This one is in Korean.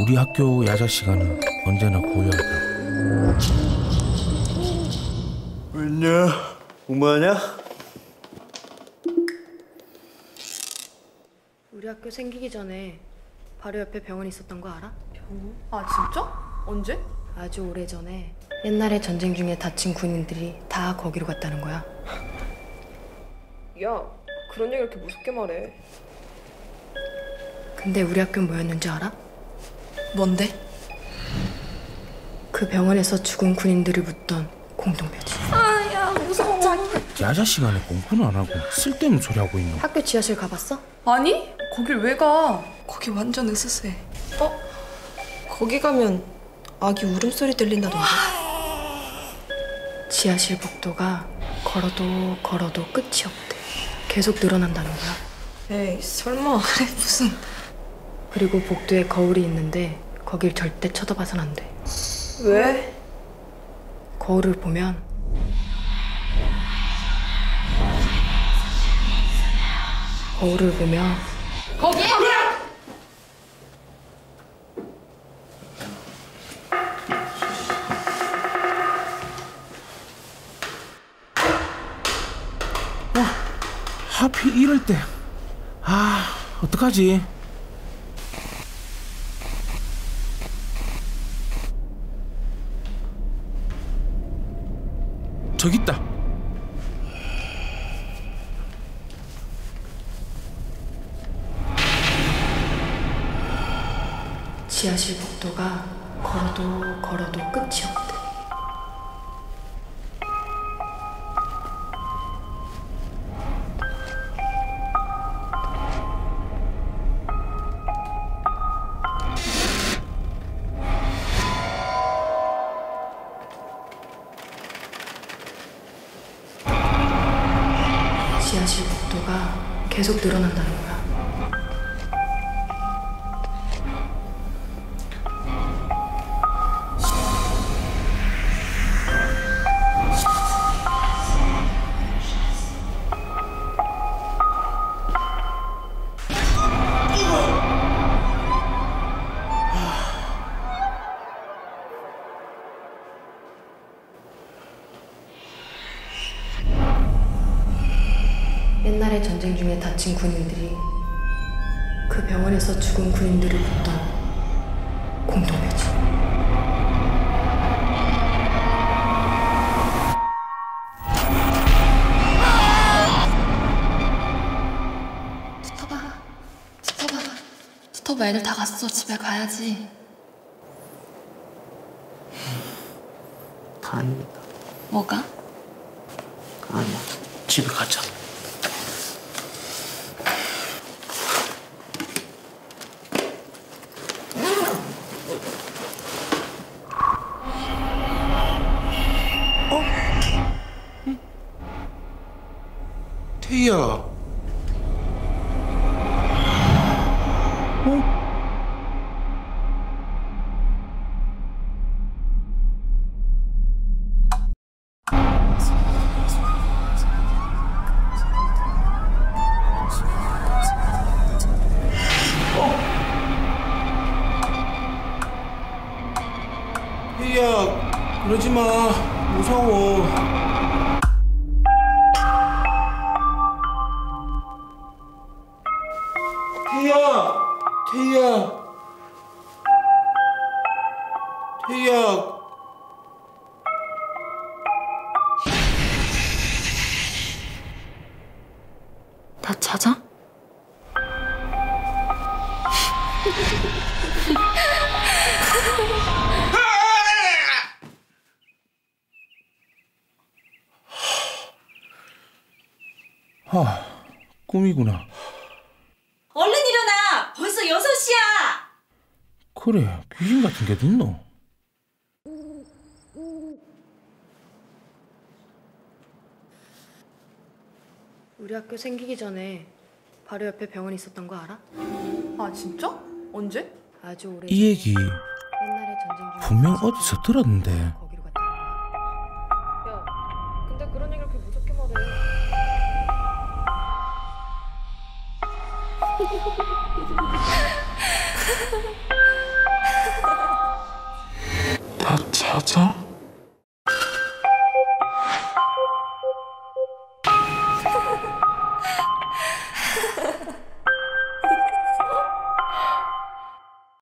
우리 학교 야자 시간은 언제나 고요하다. 왜냐? 공부하냐? 우리 학교 생기기 전에 바로 옆에 병원 있었던 거 알아? 아 진짜? 언제? 아주 오래 전에 옛날에 전쟁 중에 다친 군인들이 다 거기로 갔다는 거야. 야 그런 얘기 이렇게 무섭게 말해 근데 우리 학교는 뭐였는지 알아? 뭔데? 그 병원에서 죽은 군인들을 묻던 공동묘지. 야자 시간에 공부는 안 하고 쓸데없는 소리 하고 있노. 학교 지하실 가봤어? 아니? 거길 왜 가? 거기 완전 으스스해 어? 거기 가면 아기 울음소리 들린다던데. 지하실 복도가 걸어도 걸어도 끝이 없대. 계속 늘어난다는 거야. 에이 설마 그래 무슨 그리고 복도에 거울이 있는데 거길 절대 쳐다봐선 안 돼. 왜? 거울을 보면 거울을 보면 하필 이럴 때. 아, 어떡하지? 저기 있다. 지하실 복도가 걸어도 걸어도 끝이 없 대. 지하실 복도가 계속 늘어난다는 거야. 옛날에 전쟁 중에 다친 군인들이 그 병원에서 죽은 군인들을 묻던 공동묘지. 스터봐 스터봐 스터봐 애들 다 갔어 집에 가야지 다행이다. 뭐가? 아니야. 집에 가자. 태희야. 태희야, 그러지 마. 무서워. 태희야, 태희야, 태희야. 나 찾아? 아, 꿈이구나. 얼른 일어나! 벌써 6시야! 그래, 귀신 같은 게 어딨노? 우리 학교 생기기 전에 바로 옆에 병원 있었던 거 알아? 아 진짜? 언제? 아주 오래. 이 얘기 옛날에 전쟁 분명 어디서 들었는데. 거기로 거야. 야 근데 그런 얘기 이렇게 무섭게 말해 사장?